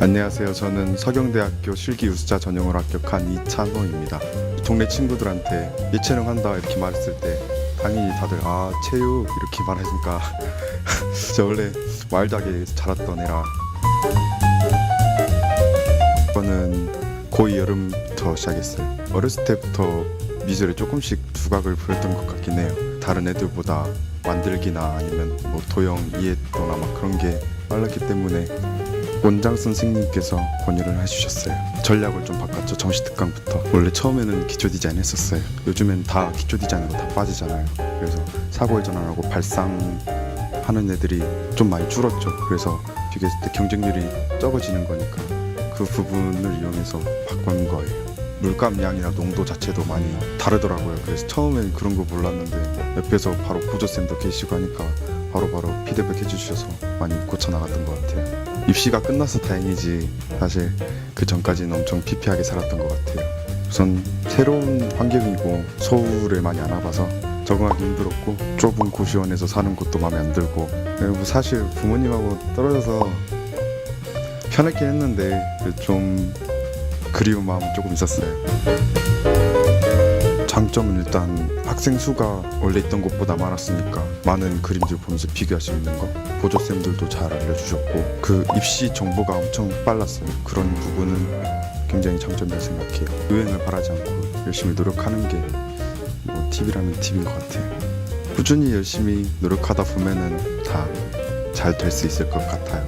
안녕하세요. 저는 서경대학교 실기 우수자 전형으로 합격한 이찬호입니다. 동네 친구들한테 예체능 한다 이렇게 말했을 때 당연히 다들 아 체육 이렇게 말하니까 저 원래 와일드하게 자랐던 애라 저는 고2 여름부터 시작했어요. 어렸을 때부터 미술에 조금씩 두각을 보였던 것 같긴 해요. 다른 애들보다 만들기나 아니면 뭐 도형 이해도나 막 그런 게 빨랐기 때문에 원장 선생님께서 권유를 해주셨어요. 전략을 좀 바꿨죠. 정시 특강부터. 원래 처음에는 기초 디자인 했었어요. 요즘엔 다 기초 디자인으로 다 빠지잖아요. 그래서 사고회 전환하고 발상하는 애들이 좀 많이 줄었죠. 그래서 비교했을 때 경쟁률이 적어지는 거니까 그 부분을 이용해서 바꾼 거예요. 물감량이나 농도 자체도 많이 다르더라고요. 그래서 처음엔 그런 거 몰랐는데 옆에서 바로 보조쌤도 계시고 하니까 바로 바로 피드백 해주셔서 많이 고쳐 나갔던 것 같아요. 입시가 끝나서 다행이지 사실 그 전까지는 엄청 피폐하게 살았던 것 같아요. 우선 새로운 환경이고 서울을 많이 안 와봐서 적응하기 힘들었고 좁은 고시원에서 사는 것도 마음에 안 들고 그리고 사실 부모님하고 떨어져서 편했긴 했는데 좀 그리운 마음은 조금 있었어요. 장점은 일단 학생 수가 원래 있던 곳보다 많았으니까 많은 그림들 보면서 비교할 수 있는 거. 보조쌤들도 잘 알려주셨고 그 입시 정보가 엄청 빨랐어요. 그런 부분은 굉장히 장점이라 생각해요. 유행을 바라지 않고 열심히 노력하는 게뭐 팁이라면 팁인 것 같아요. 꾸준히 열심히 노력하다 보면은 다 잘 될 수 있을 것 같아요